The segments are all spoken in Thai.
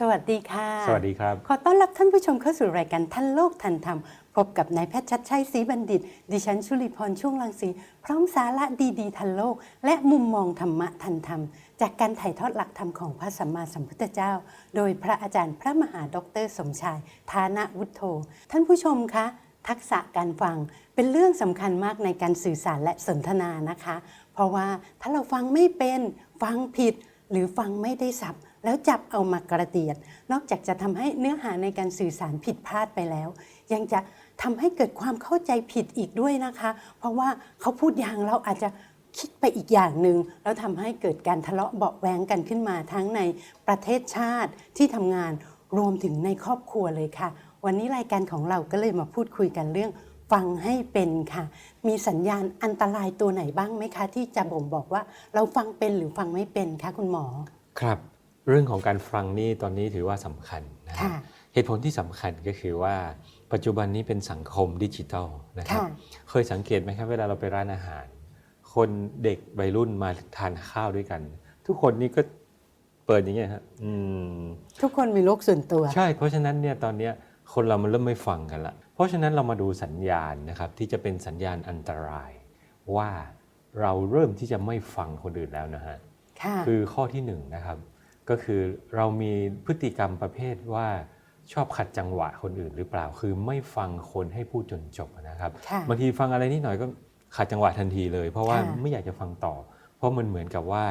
สวัสดีค่ะ สวัสดีครับ ขอต้อนรับท่านผู้ชมเข้าสู่รายการท่านโลกทันธรรม พบกับนายแพทย์ชัดชัยศรีบัณฑิต ดิฉันชุลีพรช่วงลังสีพร้อมสาระดีๆ ทันโลก และมุมมองธรรมะทันธรรม จากการถ่ายทอดหลักธรรมของพระสัมมาสัมพุทธเจ้า โดยพระอาจารย์พระมหาดอกเตอรสมชายทานะวุฒโธ ท่านผู้ชมคะทักษะการฟังเป็นเรื่องสำคัญมากในการสื่อสารและสนทนานะคะ เพราะว่าถ้าเราฟังไม่เป็นฟังผิด หรือฟังไม่ได้สับแล้วจับเอามากระเดียด นอกจากจะทำให้เนื้อหาในการสื่อสารผิดพลาดไปแล้ว ยังจะทำให้เกิดความเข้าใจผิดอีกด้วยนะคะ เพราะว่าเขาพูดอย่างเราอาจจะ คิดไปอีกอย่างหนึ่งแล้วทำให้เกิดการทะเลาะเบาะแว้งกันขึ้นมาทั้งในประเทศชาติที่ทำงานรวมถึงในครอบครัวเลยค่ะ วันนี้รายการของเราก็เลยมาพูดคุยกันเรื่องฟังให้เป็นค่ะ มีสัญญาณอันตรายตัวไหนบ้างไหมคะ ที่จะบ่งบอกว่าเราฟังเป็นหรือฟังไม่เป็นคะคุณหมอ ครับ เรื่องของการฟังนี่ตอนนี้ถือว่าสำคัญนะฮะค่ะ เหตุผลที่สำคัญก็คือว่า ปัจจุบันนี้เป็นสังคมดิจิทัลนะครับ ค่ะ เคยสังเกตไหมครับเวลาเราไปร้านอาหาร คนเด็กวัยรุ่นมาทานข้าวด้วยกัน ทุกคนนี่ก็เปิดอย่างเงี้ยฮะอืมทุกคนมีโลกส่วนตัว ใช่ เพราะฉะนั้นเนี่ยตอนเนี้ยคนเรามันเริ่มไม่ฟังกันละเพราะฉะนั้นเรามาดูสัญญาณนะครับที่จะเป็นสัญญาณอันตราย ว่าเราเริ่มที่จะไม่ฟังคนอื่นแล้วนะฮะค่ะคือข้อที่หนึ่งนะครับ ก็คือเรามีพฤติกรรมประเภทว่าชอบขัดจังหวะคนอื่นหรือเปล่า คือไม่ฟังคนให้พูดจนจบนะครับ ค่ะบางทีฟังอะไรนิดหน่อยก็ ขัดจังหวะทันทีเลย เพราะว่าค่ะไม่อยากจะฟังต่อ เพราะมันเหมือนกับว่า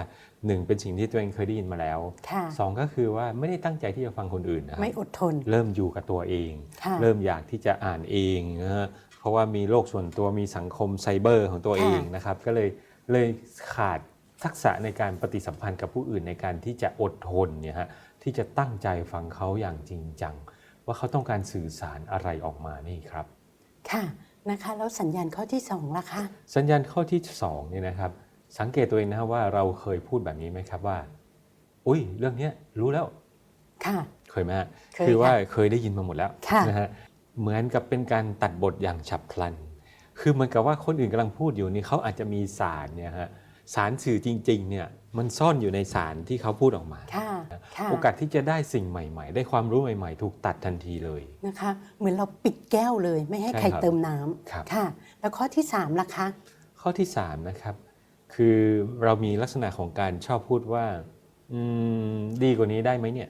หนึ่งเป็นสิ่งที่ตัวเองเคยได้ยินมาแล้วค่ะ สองก็คือว่าไม่ได้ตั้งใจที่จะฟังคนอื่นนะครับไม่อดทนเริ่มอยู่กับตัวเอง ค่ะ เริ่มอยากที่จะอ่านเองนะฮะเพราะว่ามีโลกส่วนตัวมีสังคมไซเบอร์ของตัวเองนะครับ ก็เลยเลยขาดทักษะในการปฏิสัมพันธ์กับผู้อื่นในการที่จะอดทนเนี่ยฮะที่จะตั้งใจฟังเขาอย่างจริงจัง ว่าเขาต้องการสื่อสารอะไรออกมานี่ครับ ค่ะ นะคะ แล้วสัญญาณข้อที่สองล่ะคะสัญญาณข้อที่สองเนี่ยนะครับ สังเกตตัวเองนะครับว่าเราเคยพูดแบบนี้ไหมครับว่า อุ้ยเรื่องเนี้ยรู้แล้วค่ะ เคยไหมฮะเคยคือว่าค่ะเคยได้ยินมาหมดแล้วค่ะนะฮะเหมือนกับเป็นการตัดบทอย่างฉับพลัน คือเหมือนกับว่าคนอื่นกำลังพูดอยู่นี่เขาอาจจะมีสารเนี่ยฮะสารสื่อจริงๆเนี่ย มันซ่อนอยู่ในสารที่เขาพูดออกมา ค่ะค่ะโอกาสที่จะได้สิ่งใหม่ ๆ ได้ความรู้ใหม่ ๆ ถูกตัดทันทีเลย นะคะ เหมือนเราปิดแก้วเลยไม่ให้ใช่ใครครับเติมน้ำครับค่ะ แล้วข้อที่สามล่ะคะ ข้อที่3นะครับคือเรามีลักษณะของการชอบพูดว่าอืมดีกว่านี้ได้ไหมเนี่ย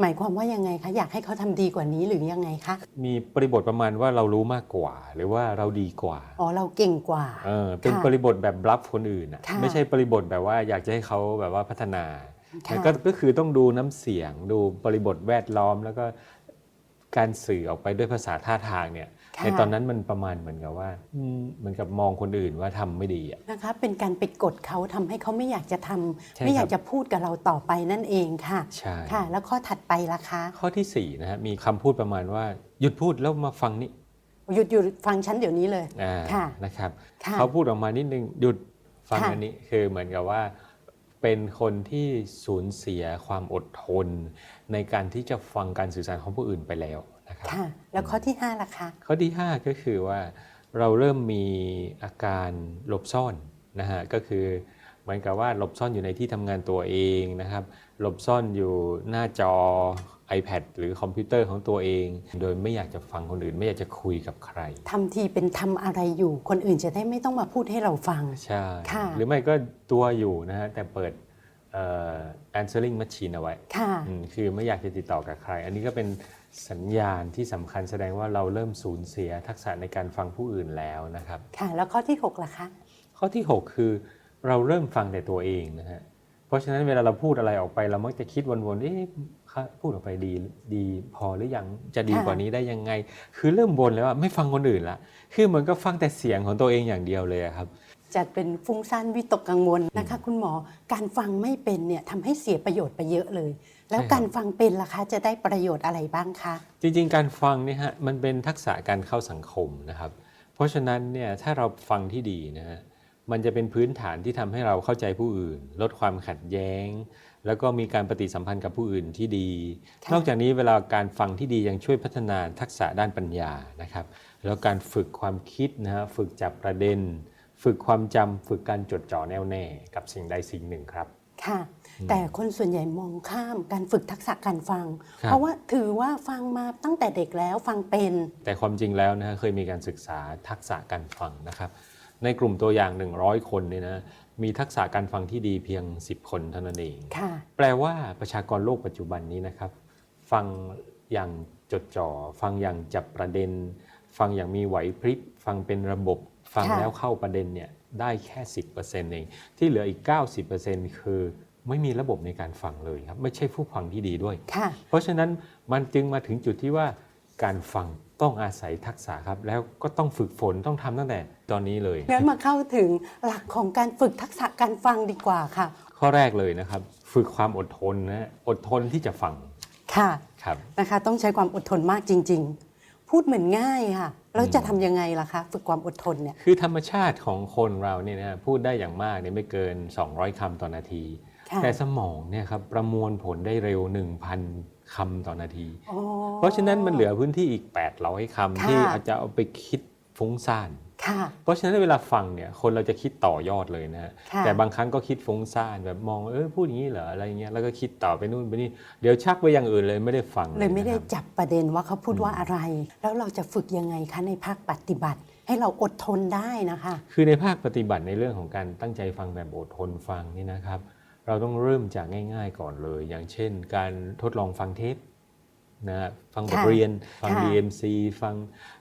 หมายความว่ายังไงคะอยากให้เขาทำดีกว่านี้หรือยังไงคะมีบริบทประมาณว่าเรารู้มากกว่า หรือว่าเราดีกว่าอ๋อเราเก่งกว่าเออเป็นค่ะบริบทแบบบลัฟคนอื่นอะค่ะไม่ใช่บริบทแบบว่าอยากจะให้เขาแบบว่าพัฒนาค่ะก็ก็คือต้องดูน้ำเสียงดูบริบทแวดล้อมแล้วก็การสื่อออกไปด้วยภาษาท่าทางเนี่ยค่ะ ในตอนนั้นมันประมาณเหมือนกับว่าอืมเหมือนกับมองคนอื่นว่าทำไม่ดีอะนะคะเป็นการไปกดเขาทำให้เขาไม่อยากจะทำใช่ไม่อยากครับจะพูดกับเราต่อไปนั่นเองค่ะใช่ค่ะ แล้วข้อถัดไปล่ะคะ ข้อที่สี่นะฮะมีคำพูดประมาณว่าหยุดพูดแล้วมาฟังนี่หยุดหยุดฟังฉันเดี๋ยวนี้เลยอ่าค่ะนะครับค่ะเขาพูดออกมานิดนึงหยุดฟังค่ะอันนี้คือเหมือนกับว่าเป็นคนที่สูญเสียความอดทน ในการที่จะฟังการสื่อสารของผู้อื่นไปแล้ว นะครับค่ะ แล้วข้อที่ห้าล่ะคะข้อที่ 5 ก็คือว่าเราเริ่มมีอาการหลบซ่อนนะฮะก็คือเหมือนกับว่าหลบซ่อนอยู่ในที่ทำงานตัวเองนะครับ หลบซ่อนอยู่หน้าจอ iPad หรือคอมพิวเตอร์ของตัวเอง โดยไม่อยากจะฟังคนอื่น ไม่อยากจะคุยกับใครทำทีเป็นทำอะไรอยู่ คนอื่นจะได้ไม่ต้องมาพูดให้เราฟัง ใช่ค่ะ หรือไม่ก็ตัวอยู่นะฮะแต่เปิดเอ่อ answering machine เอาไว้ค่ะ อืมคือไม่อยากจะติดต่อกับใคร อันนี้ก็เป็น สัญญาณที่สำคัญแสดงว่าเราเริ่มสูญเสียทักษะในการฟังผู้อื่นแล้วนะครับ ค่ะ แล้วข้อที่หกล่ะคะ ข้อที่ 6 คือเราเริ่มฟังแต่ตัวเองนะฮะ เพราะฉะนั้นเวลาเราพูดอะไรออกไปเรามักจะคิดวนๆ เอ๊ะค่ะพูดออกไปดีดีพอหรือยัง จะดีค่ะกว่านี้ได้ยังไง คือเริ่มบนแล้วว่าไม่ฟังคนอื่นละ คือเหมือนกับฟังแต่เสียงของตัวเองอย่างเดียวเลยอะครับจัดเป็นฟุ้งซ่านวิตกกังวลนะคะ คุณหมอการฟังไม่เป็นเนี่ยทำให้เสียประโยชน์ไปเยอะเลย แล้วใช่ครับการฟังเป็นล่ะคะ จะได้ประโยชน์อะไรบ้างคะ จริง ๆ การฟังเนี่ยฮะมันเป็นทักษะการเข้าสังคมนะครับ เพราะฉะนั้นเนี่ยถ้าเราฟังที่ดีนะฮะมันจะเป็นพื้นฐานที่ทำให้เราเข้าใจผู้อื่น ลดความขัดแย้ง แล้วก็มีการปฏิสัมพันธ์กับผู้อื่นที่ดีค่ะนอกจากนี้เวลาการฟังที่ดียังช่วยพัฒนาทักษะด้านปัญญานะครับ แล้วการฝึกความคิดนะฮะฝึกจับประเด็น ฝึกความจำฝึกการจดจ่อแน่วแน่กับสิ่งใดสิ่งหนึ่งครับค่ะ แต่คนส่วนใหญ่มองข้ามการฝึกทักษะการฟังครับเพราะว่าถือว่าฟังมาตั้งแต่เด็กแล้วฟังเป็น แต่ความจริงแล้วนะฮะเคยมีการศึกษาทักษะการฟังนะครับ ในกลุ่มตัวอย่าง 100 คนเนี่ยนะมีทักษะการฟังที่ดีเพียง 10 คนเท่านั้นเองค่ะแปลว่าประชากรโลกปัจจุบันนี้นะครับ ฟังอย่างจดจ่อ ฟังอย่างจับประเด็น ฟังอย่างมีไหวพริบ ฟังเป็นระบบ ฟังค่ะแล้วเข้าประเด็นเนี่ยได้แค่ 10%เอง ที่เหลืออีก 90%คือ ไม่มีระบบในการฟังเลยครับ ไม่ใช่ผู้ฟังที่ดีด้วยค่ะเพราะฉะนั้นมันจึงมาถึงจุดที่ว่าการฟังต้องอาศัยทักษะครับ แล้วก็ต้องฝึกฝนต้องทำตั้งแต่ตอนนี้เลยงั้นมาเข้าถึงหลักของการฝึกทักษะการฟังดีกว่าค่ะ ข้อแรกเลยนะครับ ฝึกความอดทนนะอดทนที่จะฟังค่ะครับนะคะต้องใช้ความอดทนมากจริง ๆ พูดเหมือนง่ายค่ะแล้วจะทำยังไงล่ะคะฝึกความอดทนเนี่ยคือธรรมชาติของคนเราเนี่ยนะพูดได้อย่างมากเนี่ยไม่เกิน 200คำต่อนาทีค่ะ แต่สมองเนี่ยครับประมวลผลได้เร็ว 1,000คำต่อนาทีอ๋อเพราะฉะนั้นมันเหลือพื้นที่อีก 800คำค่ะที่อาจจะเอาไปคิดฟุ้งซ่านค่ะเพราะฉะนั้นเวลาฟังเนี่ยคนเราจะคิดต่อยอดเลยนะฮะค่ะแต่บางครั้งก็คิดฟุ้งซ่านแบบมองเออพูดอย่างนี้เหรออะไรเงี้ยแล้วก็คิดต่อไปนู่นไปนี่เดี๋ยวชักไปอย่างอื่นเลยไม่ได้ฟังเลยไม่ได้นะครับจับประเด็นว่าเขาพูดว่าอะไร แล้วเราจะฝึกยังไงคะในภาคปฏิบัติ ให้เราอดทนได้นะคะ คือในภาคปฏิบัติในเรื่องของการตั้งใจฟังแบบอดทนฟังนี่นะครับ เราต้องเริ่มจากง่ายๆก่อนเลย อย่างเช่น การทดลองฟังเทปนะฮะฟังบทค่ะเรียน ฟังค่ะ DMC ฟัง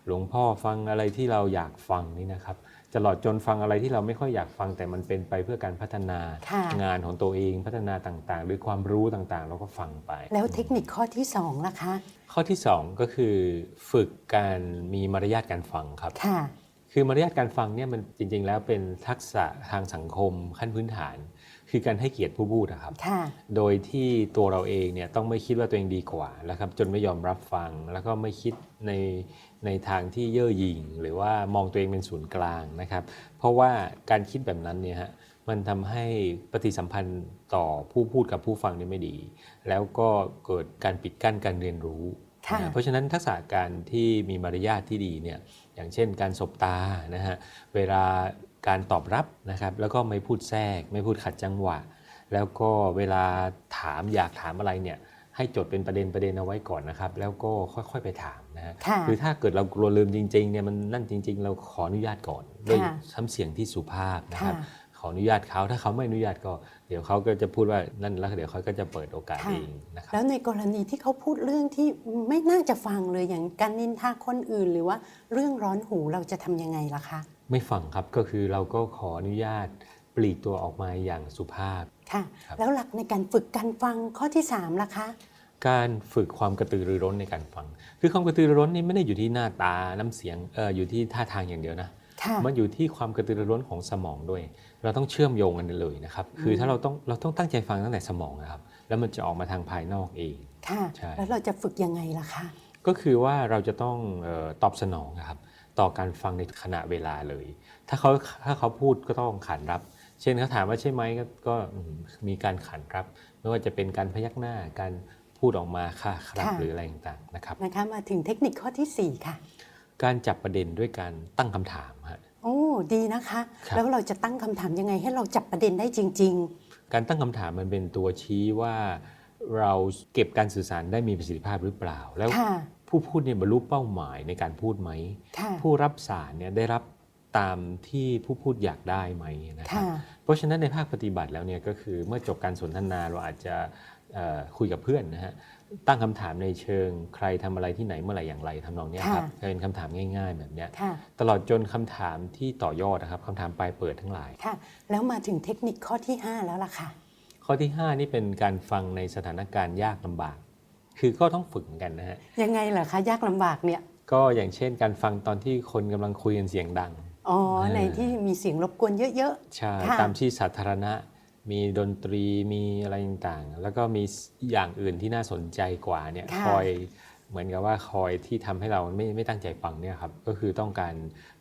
หลวงพ่อฟังอะไรที่เราอยากฟังนี่นะครับตลอดจนฟังอะไรที่เราไม่ค่อยอยากฟังแต่มันเป็นไปเพื่อการพัฒนาค่ะงานของตัวเองพัฒนาต่างๆ หรือความรู้ต่างๆ เราก็ฟังไป แล้วเทคนิคข้อที่สองล่ะคะ ข้อที่ 2 ก็คือฝึกการมีมารยาทการฟังครับค่ะคือมารยาทการฟังเนี่ยมันจริงๆ แล้วเป็นทักษะทางสังคมขั้นพื้นฐาน คือการให้เกียรติผู้พูดนะครับค่ะโดยที่ตัวเราเองเนี่ยต้องไม่คิดว่าตัวเองดีกว่าแล้วครับ จนไม่ยอมรับฟังแล้วก็ไม่คิดในในทางที่เย่อหยิ่ง หรือว่ามองตัวเองเป็นศูนย์กลางนะครับ เพราะว่าการคิดแบบนั้นเนี่ยฮะมันทำให้ปฏิสัมพันธ์ต่อผู้พูดกับผู้ฟังเนี่ยไม่ดี แล้วก็เกิดการปิดกั้นการเรียนรู้ค่ะนะเพราะฉะนั้นทักษะการที่มีมารยาทที่ดีเนี่ยอย่างเช่นการสบตานะฮะเวลา การตอบรับนะครับ แล้วก็ไม่พูดแทรก ไม่พูดขัดจังหวะ แล้วก็เวลาถามอยากถามอะไรเนี่ยให้จดเป็นประเด็นประเด็นเอาไว้ก่อนนะครับ แล้วก็ค่อยๆไปถามนะฮะค่ะคือถ้าเกิดเรากลัวลืมจริงๆเนี่ยมันนั่นจริง ๆ เราขออนุญาตก่อนด้วยค่ะซ้ำเสียงที่สุภาพนะครับค่ะขออนุญาตเขาถ้าเขาไม่อนุญาตก็ เดี๋ยวเขาก็จะพูดว่านั่นแล้วเดี๋ยวเขาก็จะเปิดโอกาสค่ะเองนะครับแล้วในกรณีที่เขาพูดเรื่องที่ไม่น่าจะฟังเลยอย่างการนินทาคนอื่น หรือว่าเรื่องร้อนหูเราจะทำยังไงล่ะคะ ไม่ฟังครับก็คือเราก็ขออนุญาตปลีกตัวออกมาอย่างสุภาพ ค่ะ ครับ แล้วหลักในการฝึกการฟังข้อที่สามล่ะคะ การฝึกความกระตือรือร้นในการฟัง คือความกระตือรือร้นนี่ไม่ได้อยู่ที่หน้าตาน้ำเสียงเอออยู่ที่ท่าทางอย่างเดียวนะ ค่ะ มันอยู่ที่ความกระตือรือร้นของสมองด้วย เราต้องเชื่อมโยงกันเลยนะครับ คือถ้าเราต้องเราต้องตั้งใจฟังตั้งแต่สมองนะครับ แล้วมันจะออกมาทางภายนอกเอง ค่ะ ใช่ แล้วเราจะฝึกยังไงล่ะคะ ก็คือว่าเราจะต้องเออตอบสนองนะครับ ต่อการฟังในขณะเวลาเลย ถ้าเขาถ้าเขาพูดก็ต้องขานรับ เช่นเขาถามว่าใช่ไหมก็ก็อืมมีการขานรับ ไม่ว่าจะเป็นการพยักหน้าการพูดออกมาค่ะครับค่ะหรืออะไรต่างๆนะครับนะคะมาถึงเทคนิคข้อที่สี่ค่ะ การจับประเด็นด้วยการตั้งคำถามฮะโอ้ดีนะคะครับแล้วเราจะตั้งคำถามยังไงให้เราจับประเด็นได้จริงการตั้งคำถามมันเป็นตัวชี้ว่าเราเก็บการสื่อสารได้มีประสิทธิภาพหรือเปล่า แล้วๆค่ะ ผู้พูดเนี่ยบรรลุเป้าหมายในการพูดไหมค่ะผู้รับสารเนี่ยได้รับตามที่ผู้พูดอยากได้ไหมนะครับค่ะเพราะฉะนั้นในภาคปฏิบัติแล้วเนี่ยก็คือเมื่อจบการสนทนาเราอาจจะเอ่อคุยกับเพื่อนนะฮะตั้งคำถามในเชิงใครทำอะไรที่ไหนเมื่อไหร่อย่างไรทำนองเนี้ยครับค่ะเป็นคำถามง่าย ๆ แบบเนี้ยค่ะตลอดจนคำถามที่ต่อยอดนะครับคำถามปลายเปิดทั้งหลายค่ะแล้วมาถึงเทคนิคข้อที่ 5 แล้วล่ะค่ะ ข้อที่ 5 นี่เป็นการฟังในสถานการณ์ยากลำบาก คือก็ต้องฝึกเหมือนกันนะฮะยังไงล่ะคะยากลำบากเนี่ย ก็อย่างเช่นการฟังตอนที่คนกำลังคุยกันเสียงดัง อ๋อเออในที่มีเสียงรบกวนเยอะใช่ค่ะตามที่สาธารณะ มีดนตรีมีอะไรต่างๆ แล้วก็มีอย่างอื่นที่น่าสนใจกว่าเนี่ยค่ะคอยเหมือนกับว่าคอยที่ทำให้เราไม่ไม่ตั้งใจฟังเนี่ยครับก็คือต้องการ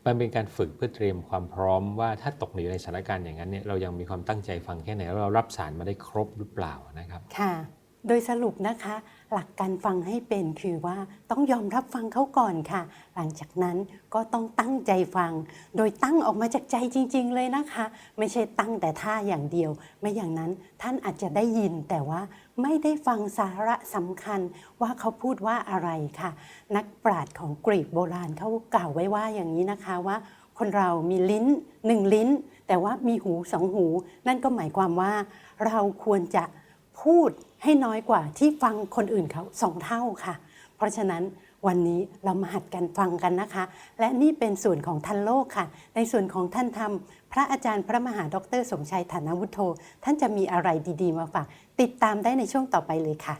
มันเป็นการฝึกเพื่อเตรียมความพร้อมว่าถ้าตกอยู่ในสถานการณ์อย่างนั้นเนี่ยเรายังมีความตั้งใจฟังแค่ไหนแล้วเรารับสารมาได้ครบหรือเปล่านะครับค่ะ โดยสรุปนะคะ หลักการฟังให้เป็นคือว่าต้องยอมรับฟังเขาก่อนค่ะ หลังจากนั้นก็ต้องตั้งใจฟัง โดยตั้งออกมาจากใจจริง ๆ เลยนะคะ ไม่ใช่ตั้งแต่ท่าอย่างเดียว ไม่อย่างนั้นท่านอาจจะได้ยินแต่ว่าไม่ได้ฟังสาระสำคัญว่าเขาพูดว่าอะไรค่ะ นักปราชญ์ของกรีกโบราณเขากล่าวไว้ว่าอย่างนี้นะคะว่าคนเรามีลิ้นหนึ่งลิ้น แต่ว่ามีหูสองหู นั่นก็หมายความว่าเราควรจะ พูดให้น้อยกว่าที่ฟังคนอื่นเขาสองเท่าค่ะ เพราะฉะนั้นวันนี้เรามาหัดกันฟังกันนะคะ และนี่เป็นส่วนของทันโลกค่ะ ในส่วนของท่านธรรม พระอาจารย์พระมหาดร สมชัยฐานวุฒโธ ท่านจะมีอะไรดีๆ มาฝาก ติดตามได้ในช่วงต่อไปเลยค่ะ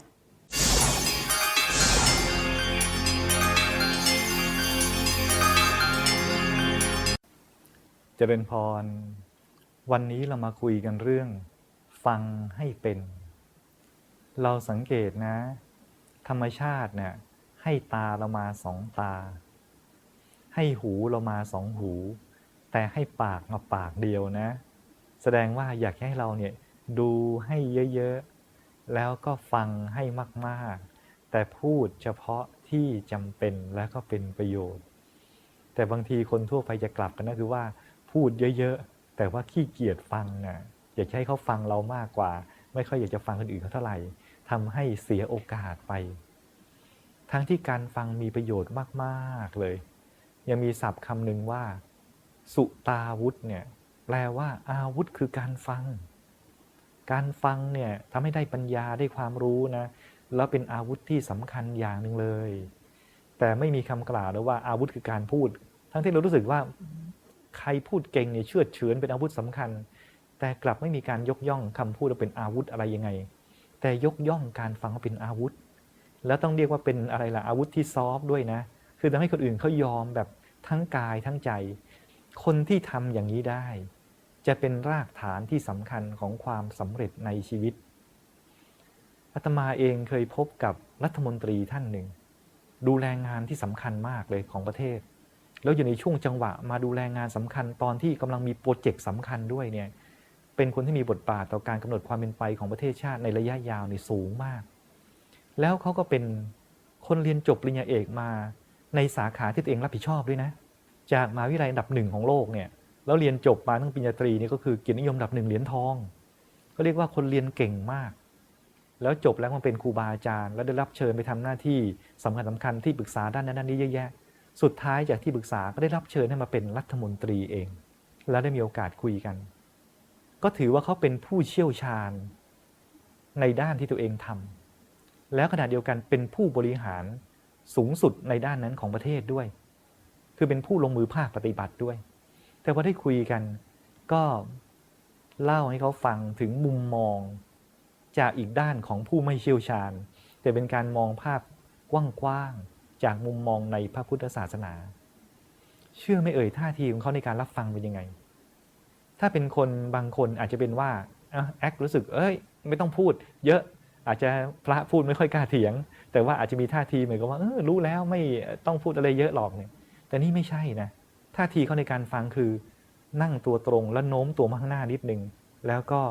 จเจริญพร วันนี้เรามาคุยกันเรื่อง ฟังให้เป็น เราสังเกตนะ ธรรมชาติเนี่ยให้ตาเรามาสองตา ให้หูเรามาสองหู แต่ให้ปากมาปากเดียวนะ แสดงว่าอยากให้เราเนี่ยดูให้เยอะๆ แล้วก็ฟังให้มากๆ แต่พูดเฉพาะที่จำเป็นและก็เป็นประโยชน์ แต่บางทีคนทั่วไปจะกลับกันนะคือว่าพูดเยอะๆ แต่ว่าขี้เกียจฟังนะ่ะอยากให้เขาฟังเรามากกว่า ไม่ค่อยอยากจะฟังคนอื่นเขาเท่าไหร่ ทำให้เสียโอกาสไป ทั้งที่การฟังมีประโยชน์มากๆเลย ยังมีศัพท์คำหนึ่งว่า สุตาวุธเนี่ยแปลว่าอาวุธคือการฟัง การฟังเนี่ยทำให้ได้ปัญญาได้ความรู้นะ แล้วเป็นอาวุธที่สำคัญอย่างหนึ่งเลย แต่ไม่มีคำกล่าวเลยว่าอาวุธคือการพูด ทั้งที่เรารู้สึกว่าใครพูดเก่งเนี่ยเชื่อเฉือนเป็นอาวุธสำคัญ แต่กลับไม่มีการยกย่องคำพูดว่าเป็นอาวุธอะไรยังไง แต่ยกย่องการฟังว่าเป็นอาวุธ แล้วต้องเรียกว่าเป็นอะไรล่ะอาวุธที่ซอฟด้วยนะ คือทำให้คนอื่นเขายอมแบบทั้งกายทั้งใจ คนที่ทำอย่างนี้ได้ จะเป็นรากฐานที่สำคัญของความสำเร็จในชีวิตอาตมาเองเคยพบกับรัฐมนตรีท่านหนึ่ง ดูแลงานที่สำคัญมากเลยของประเทศ แล้วอยู่ในช่วงจังหวะมาดูแลงานสำคัญตอนที่กำลังมีโปรเจกต์สำคัญด้วยเนี่ย เป็นคนที่มีบทบาทต่อการกำหนดความเป็นไปของประเทศชาติในระยะยาวในสูงมาก แล้วเขาก็เป็นคนเรียนจบปริญญาเอกมาในสาขาที่ตัวเองรับผิดชอบด้วยนะ จากมหาวิทยาลัยอันดับหนึ่งของโลกเนี่ยแล้วเรียนจบมาทั้งปริญญาตรีนี่ก็คือเกียรตินิยมอันดับหนึ่งเหรียญทองก็เรียกว่าคนเรียนเก่งมาก แล้วจบแล้วมาเป็นครูบาอาจารย์ แล้วได้รับเชิญไปทำหน้าที่สำคัญสำคัญที่ปรึกษาด้านนั้นด้านนี้เยอะแยะ สุดท้ายจากที่ปรึกษาก็ได้รับเชิญให้มาเป็นรัฐมนตรีเอง แล้วได้มีโอกาสคุยกัน ก็ถือว่าเขาเป็นผู้เชี่ยวชาญในด้านที่ตัวเองทำแล้วขณะเดียวกันเป็นผู้บริหารสูงสุดในด้านนั้นของประเทศด้วย คือเป็นผู้ลงมือภาคปฏิบัติด้วย แต่พอได้คุยกันก็เล่าให้เขาฟังถึงมุมมองจากอีกด้านของผู้ไม่เชี่ยวชาญ แต่เป็นการมองภาพกว้างๆจากมุมมองในพระพุทธศาสนา เชื่อไม่เอ่ยท่าทีของเขาในการรับฟังเป็นยังไง ถ้าเป็นคนบางคนอาจจะเป็นว่าแอครู้สึกเอ้ยไม่ต้องพูด เยอะอาจจะพระพูดไม่ค่อยกล้าเถียง แต่ว่าอาจจะมีท่าทีเหมือนกับว่าเออรู้แล้วไม่ต้องพูดอะไรเยอะหรอกเนี่ยแต่นี่ไม่ใช่นะท่าทีเขาในการฟังคือ นั่งตัวตรงและโน้มตัวมาข้างหน้านิดนึงแล้วก็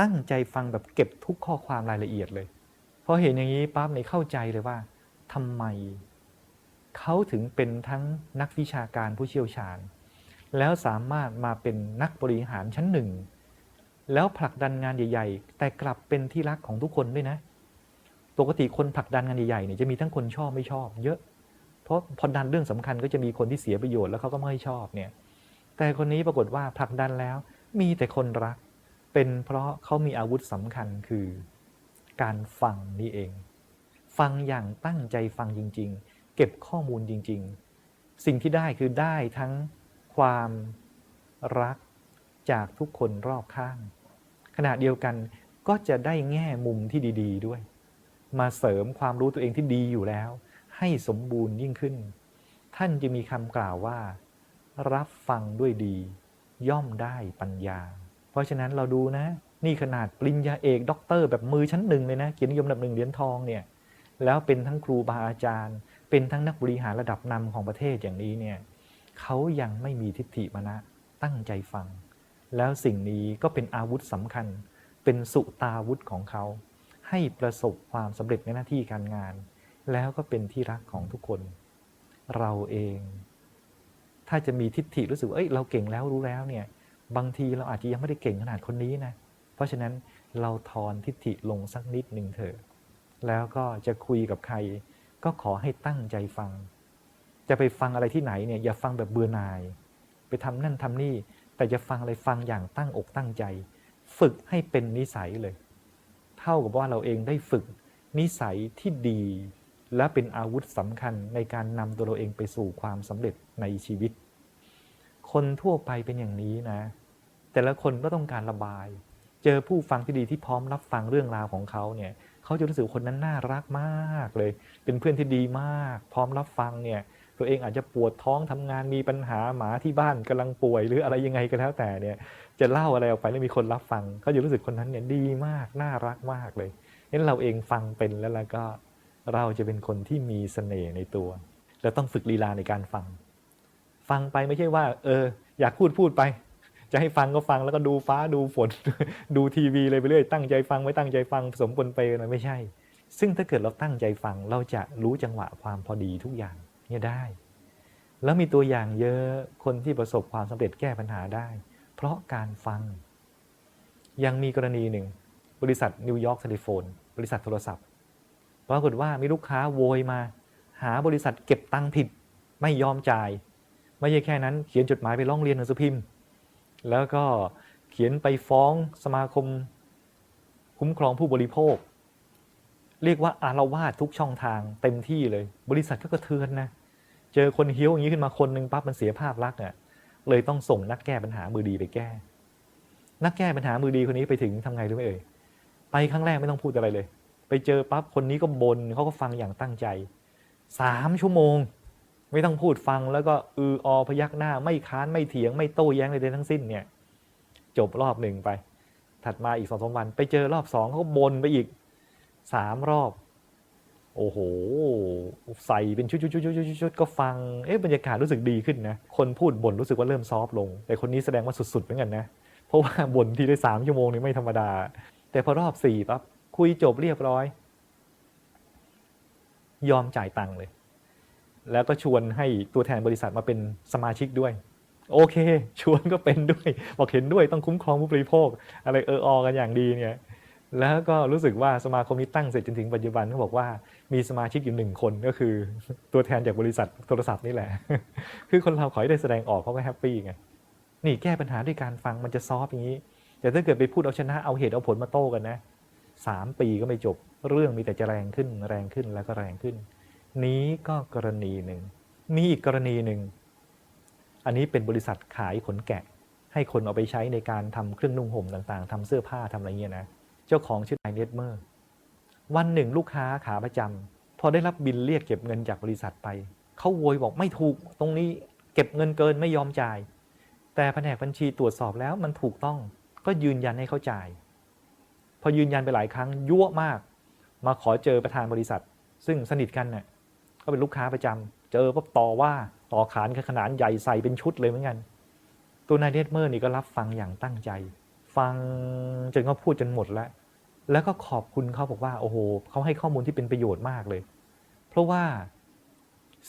ตั้งใจฟังแบบเก็บทุกข้อความรายละเอียดเลยพอเห็นอย่างนี้ปั๊บในยเข้าใจเลยว่าทำไมเขาถึงเป็นทั้งนักวิชาการผู้เชี่ยวชาญ แล้วสามารถมาเป็นนักบริหารชั้นหนึ่ง แล้วผลักดันงานใหญ่ ๆ แต่กลับเป็นที่รักของทุกคนด้วยนะ ปกติคนผลักดันงานใหญ่ๆเนี่ยจะมีทั้งคนชอบไม่ชอบ เยอะ เพราะพอดันเรื่องสำคัญก็จะมีคนที่เสียประโยชน์แล้วเขาก็ไม่ชอบเนี่ย แต่คนนี้ปรากฏว่าผลักดันแล้วมีแต่คนรัก เป็นเพราะเขามีอาวุธสำคัญคือ การฟังนี่เอง ฟังอย่างตั้งใจฟังจริง ๆ เก็บข้อมูลจริง ๆ สิ่งที่ได้คือได้ทั้ง ความรักจากทุกคนรอบข้าง ขณะเดียวกันก็จะได้แง่มุมที่ดี ๆ ด้วย มาเสริมความรู้ตัวเองที่ดีอยู่แล้ว ให้สมบูรณ์ยิ่งขึ้น ท่านจะมีคำกล่าวว่า รับฟังด้วยดี ย่อมได้ปัญญา เพราะฉะนั้นเราดูนะ นี่ขนาดปริญญาเอกด็อกเตอร์แบบมือชั้นหนึ่งเลยนะเกียรตินิยมอันดับหนึ่งเหรียญทองเนี่ยแล้วเป็นทั้งครูบาอาจารย์ เป็นทั้งนักบริหารระดับนำของประเทศอย่างนี้เนี่ย เขายังไม่มีทิฏฐิมานะตั้งใจฟัง แล้วสิ่งนี้ก็เป็นอาวุธสำคัญ เป็นสุตาวุธของเขา ให้ประสบความสำเร็จในหน้าที่การงาน แล้วก็เป็นที่รักของทุกคน เราเอง ถ้าจะมีทิฏฐิรู้สึกเอ้ยเราเก่งแล้วรู้แล้วเนี่ยบางทีเราอาจจะยังไม่ได้เก่งขนาดคนนี้นะ เพราะฉะนั้นเราทอนทิฏฐิลงสักนิดหนึ่งเถอะ แล้วก็จะคุยกับใคร ก็ขอให้ตั้งใจฟัง จะไปฟังอะไรที่ไหนเนี่ยอย่าฟังแบบเบื่อหน่าย ไปทำนั่นทำนี่ แต่จะฟังอะไรฟังอย่างตั้งอกตั้งใจ ฝึกให้เป็นนิสัยเลย เท่ากับว่าเราเองได้ฝึกนิสัยที่ดี และเป็นอาวุธสำคัญในการนำตัวเราเองไปสู่ความสำเร็จในชีวิต คนทั่วไปเป็นอย่างนี้นะ แต่ละคนก็ต้องการระบาย เจอผู้ฟังที่ดีที่พร้อมรับฟังเรื่องราวของเขาเนี่ยเขาจะรู้สึกคนนั้นน่ารักมากเลย เป็นเพื่อนที่ดีมาก พร้อมรับฟังเนี่ย ตัวเองอาจจะปวดท้องทำงานมีปัญหาหมาที่บ้านกำลังป่วย หรืออะไรยังไงก็แล้วแต่เนี่ยจะเล่าอะไรออกไปแล้วมีคนรับฟังเขาจะรู้สึกคนนั้นเนี่ยดีมากน่ารักมากเลยงั้นเราเองฟังเป็นแล้วแล้วก็เราจะเป็นคนที่มีเสน่ห์ในตัวเราต้องฝึกลีลาในการฟัง ฟังไปไม่ใช่ว่า เออ อยากพูดพูดไป จะให้ฟังก็ฟังแล้วก็ดูฟ้าดูฝน ดูทีวีเลยไปเรื่อยตั้งใจฟังไม่ตั้งใจฟังผสมปนเปนะไม่ใช่ ซึ่งถ้าเกิดเราตั้งใจฟังเราจะรู้จังหวะความพอดีทุกอย่าง เนี่ยได้ แล้วมีตัวอย่างเยอะคนที่ประสบความสำเร็จแก้ปัญหาได้ เพราะการฟัง ยังมีกรณีหนึ่ง บริษัทนิวยอร์กเทเลโฟน บริษัทโทรศัพท์ปรากฏว่ามีลูกค้าโวยมา หาบริษัทเก็บตังค์ผิด ไม่ยอมจ่าย ไม่ใช่แค่นั้นเขียนจดหมายไปร้องเรียนหนังสือพิมพ์ แล้วก็เขียนไปฟ้องสมาคม คุ้มครองผู้บริโภค เรียกว่าอารวาสทุกช่องทางเต็มที่เลย บริษัทก็กระเทือนนะ เจอคนเฮี้ยวอย่างนี้ขึ้นมาคนหนึ่งปั๊บมันเสียภาพลักษณ์อะเลยต้องส่งนักแก้ปัญหามือดีไปแก้ นักแก้ปัญหามือดีคนนี้ไปถึงทำไงรู้ไหมเอ่ยไปครั้งแรกไม่ต้องพูดอะไรเลย ไปเจอปั๊บคนนี้ก็บนเขาก็ฟังอย่างตั้งใจสามชั่วโมง ไม่ต้องพูดฟังแล้วก็อืออพยักหน้า ไม่ค้านไม่เถียง ไม่โต้แย้งใดๆทั้งสิ้นเนี่ย จบรอบหนึ่งไป ถัดมาอีกสองสามวันไปเจอรอบสองเขาก็บนไปอีก สามรอบ โอ้โห ใส่เป็นชุดๆๆๆๆก็ฟัง เอ๊ะบรรยากาศรู้สึกดีขึ้นนะ คนพูดบ่นรู้สึกว่าเริ่มซอฟลง แต่คนนี้แสดงว่าสุดๆเหมือนกันนะ เพราะว่าบ่นทีได้สามชั่วโมงนี่ไม่ธรรมดา แต่พอรอบสี่ปั๊บคุยจบเรียบร้อย ยอมจ่ายตังค์เลย แล้วก็ชวนให้ตัวแทนบริษัทมาเป็นสมาชิกด้วย โอเค ชวนก็เป็นด้วย บอกเห็นด้วยต้องคุ้มครองผู้บริโภค อะไรเออออกันอย่างดีเนี่ย แล้วก็รู้สึกว่าสมาคมนี้ตั้งเสร็จจนถึงปัจจุบันเขาบอกว่ามีสมาชิกอยู่หนึ่งคนก็คือตัวแทนจากบริษัทโทรศัพท์นี่แหละ คือคนเราขอให้ได้แสดงออกเขาก็แฮปปี้ไงนี่แก้ปัญหาด้วยการฟังมันจะซอฟอย่างนี้ แต่ถ้าเกิดไปพูดเอาชนะเอาเหตุเอาผลมาโต้กันนะสามปีก็ไม่จบเรื่องมีแต่จะแรงขึ้นแรงขึ้นแล้วก็แรงขึ้น นี้ก็กรณีหนึ่งมีอีกกรณีหนึ่งอันนี้เป็นบริษัทขายขนแกะ ให้คนเอาไปใช้ในการทำเครื่องนุ่งห่มต่างๆทำเสื้อผ้าทำอะไรเงี้ยนะ เจ้าของชื่อนายเนตเมอร์ วันหนึ่งลูกค้าขาประจำพอได้รับบินเรียกเก็บเงินจากบริษัทไป เขาโวยบอกไม่ถูกตรงนี้เก็บเงินเกินไม่ยอมจ่าย แต่แผนกบัญชีตรวจสอบแล้วมันถูกต้องก็ยืนยันให้เขาจ่าย พอยืนยันไปหลายครั้งยั่วมาก มาขอเจอประธานบริษัท ซึ่งสนิทกันเน่ะก็เป็นลูกค้าประจำเจอปั๊บต่อว่าต่อขานกันขนาดใหญ่ใส่เป็นชุดเลยเหมือนกัน ตัวนายเนตเมอร์นี่ก็รับฟังอย่างตั้งใจ ฟังจนเขาพูดจนหมดแล้ว แล้วก็ขอบคุณเขาบอกว่าโอ้โหเขาให้ข้อมูลที่เป็นประโยชน์มากเลย เพราะว่า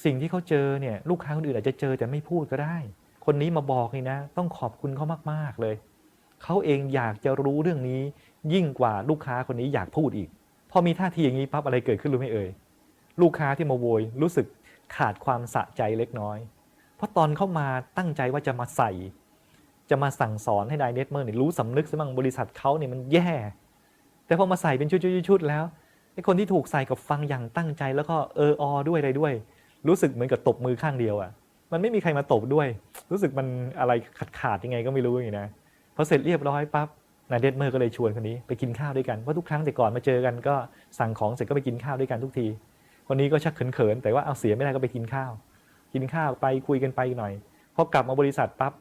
สิ่งที่เขาเจอเนี่ยลูกค้าคนอื่นอาจจะเจอแต่ไม่พูดก็ได้ คนนี้มาบอกนี่นะ ต้องขอบคุณเขามากๆเลยเขาเองอยากจะรู้เรื่องนี้ยิ่งกว่าลูกค้าคนนี้อยากพูดอีก พอมีท่าทีอย่างนี้ปั๊บอะไรเกิดขึ้นรู้ไหมเอ่ยลูกค้าที่มาโวยรู้สึกขาดความสะใจเล็กน้อย เพราะตอนเข้ามาตั้งใจว่าจะมาใส่ จะมาสั่งสอนให้ไดเนตเมอร์เนี่ยรู้สำนึกซะบ้างบริษัทเขาเนี่ยมันแย่ แต่พอมาใส่เป็นชุดๆแล้วไอ้คนที่ถูกใส่กับฟังอย่างตั้งใจแล้วก็เอออด้วยอะไรด้วย รู้สึกเหมือนกับตบมือข้างเดียวอะ่ะ มันไม่มีใครมาตบด้วย รู้สึกมันอะไรขาดขาดยังไงก็ไม่รู้อย่างนี้นะพอเสร็จเรียบร้อยปั๊บนายเดนเมอร์ก็เลยชวนคนนี้ไปกินข้าวด้วยกันเพราะทุกครั้งแต่ก่อนมาเจอกันก็สั่งของเสร็จก็ไปกินข้าวด้วยกันทุกที คนนี้ก็ชักเขินๆแต่ว่าเอาเสียไม่ได้ก็ไปกินข้าว กินข้าวไปคุยกันไปหน่อยพอกลับมาบริษัทปั๊บ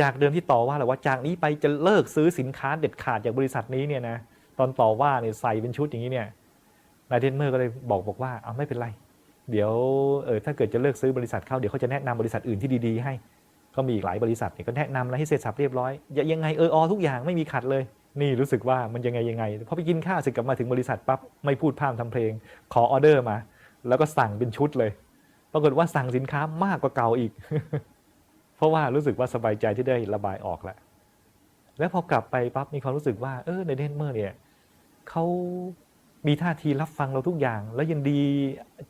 จากเดิมที่ต่อว่าแหละว่าจากนี้ไปจะเลิกซื้อสินค้าเด็ดขาดจากบริษัทนี้เนี่ยนะตอนต่อว่าเนี่ยใส่เป็นชุดอย่างนี้เนี่ยนายเดนเมอร์ก็เลยบอกบอกว่าเอาไม่เป็นไร เดี๋ยวเออถ้าเกิดจะเลิกซื้อบริษัทเขาเดี๋ยวเขาจะแนะนำบริษัทอื่นที่ดีๆ ให้ ก็มีอีกหลายบริษัทเนี่ยก็แนะนำแล้วให้เสร็จสับเรียบร้อยอย่ายังไงเอออทุกอย่างไม่มีขัดเลย นี่รู้สึกว่ามันยังไงยังไงพอไปกินข้าวเสร็จกลับมาถึงบริษัทปั๊บไม่พูดพร่ำทำเพลง ขอออเดอร์มา แล้วก็สั่งเป็นชุดเลย ปรากฏว่าสั่งสินค้ามากกว่าเก่าอีก ราะว่ารู้สึกว่าสบายใจที่ได้ระบายออกแล้วแล้วพอกลับไปปั๊บมีความรู้สึกว่าเออในเดนเมอร์เนี่ยเขามีท่าทีรับฟังเราทุกอย่าง แล้วยังดี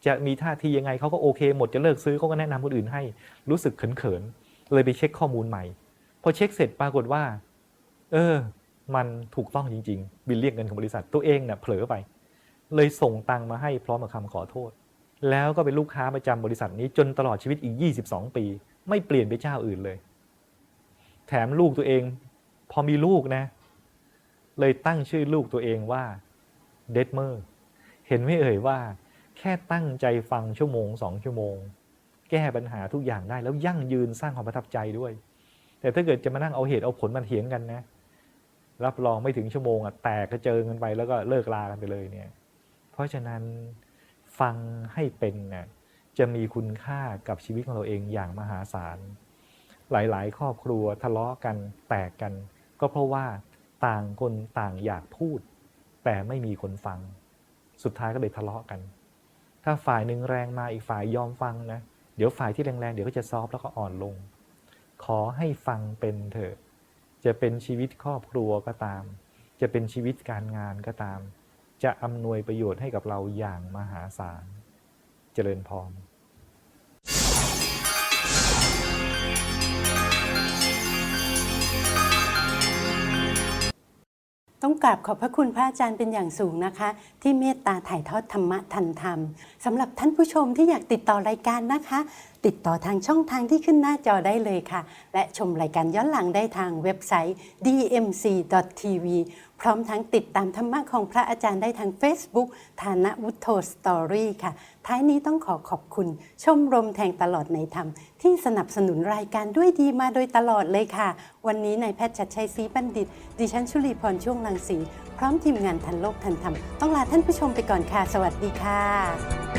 จะมีท่าทียังไงเขาก็โอเค หมดจะเลิกซื้อเขาก็แนะนำคนอื่นให้ รู้สึกเขินๆเลยไปเช็คข้อมูลใหม่ พอเช็คเสร็จปรากฏว่า เออ มันถูกต้องจริงๆ บิลเรียกเงินของบริษัทตัวเองเนี่ยเผลอไป เลยส่งตังค์มาให้พร้อมกับคำขอโทษ แล้วก็เป็นลูกค้าประจำบริษัทนี้จนตลอดชีวิตอีก 22 ปี ไม่เปลี่ยนไปเจ้าอื่นเลย แถมลูกตัวเอง พอมีลูกนะ เลยตั้งชื่อลูกตัวเองว่าเดดเมอร์เห็นไม่เอ่ยว่า แค่ตั้งใจฟังชั่วโมงสองชั่วโมง แก้ปัญหาทุกอย่างได้แล้วยั่งยืนสร้างความประทับใจด้วย แต่ถ้าเกิดจะมานั่งเอาเหตุเอาผลมาเถียงกันนะ รับรองไม่ถึงชั่วโมงอะแตกกระเจิงกันไปแล้วก็เลิกลากันไปเลยเนี่ย เพราะฉะนั้นฟังให้เป็นเนี่ย จะมีคุณค่ากับชีวิตของเราเองอย่างมหาศาล หลายๆ ครอบครัวทะเลาะกันแตกกัน ก็เพราะว่าต่างคนต่างอยากพูด แต่ไม่มีคนฟัง สุดท้ายก็เลยทะเลาะกัน ถ้าฝ่ายหนึ่งแรงมาอีกฝ่ายยอมฟังนะ เดี๋ยวฝ่ายที่แรงๆเดี๋ยวก็จะซอฟแล้วก็อ่อนลง ขอให้ฟังเป็นเถอะ จะเป็นชีวิตครอบครัวก็ตาม จะเป็นชีวิตการงานก็ตาม จะอำนวยประโยชน์ให้กับเราอย่างมหาศาล เจริญพรต้องกราบขอบพระคุณพระอาจารย์เป็นอย่างสูงนะคะ ที่เมตตาถ่ายทอดธรรมะทันธรรมสำหรับท่านผู้ชมที่อยากติดต่อรายการนะคะ ติดต่อทางช่องทางที่ขึ้นหน้าจอได้เลยค่ะ และชมรายการย้อนหลังได้ทางเว็บไซต์ dmc.tv พร้อมทั้งติดตามธรรมะของพระอาจารย์ได้ทาง Facebook ฐานะวุฒโธสตอรี่ค่ะ ท้ายนี้ต้องขอขอบคุณชมรมแทงตลอดในธรรม ที่สนับสนุนรายการด้วยดีมาโดยตลอดเลยค่ะ วันนี้นายแพทย์ชัดชัยศรีบัณฑิต ดิฉันชุลีพรช่วงลังสี พร้อมทีมงานทันโลกทันธรรม ต้องลาท่านผู้ชมไปก่อนค่ะ สวัสดีค่ะ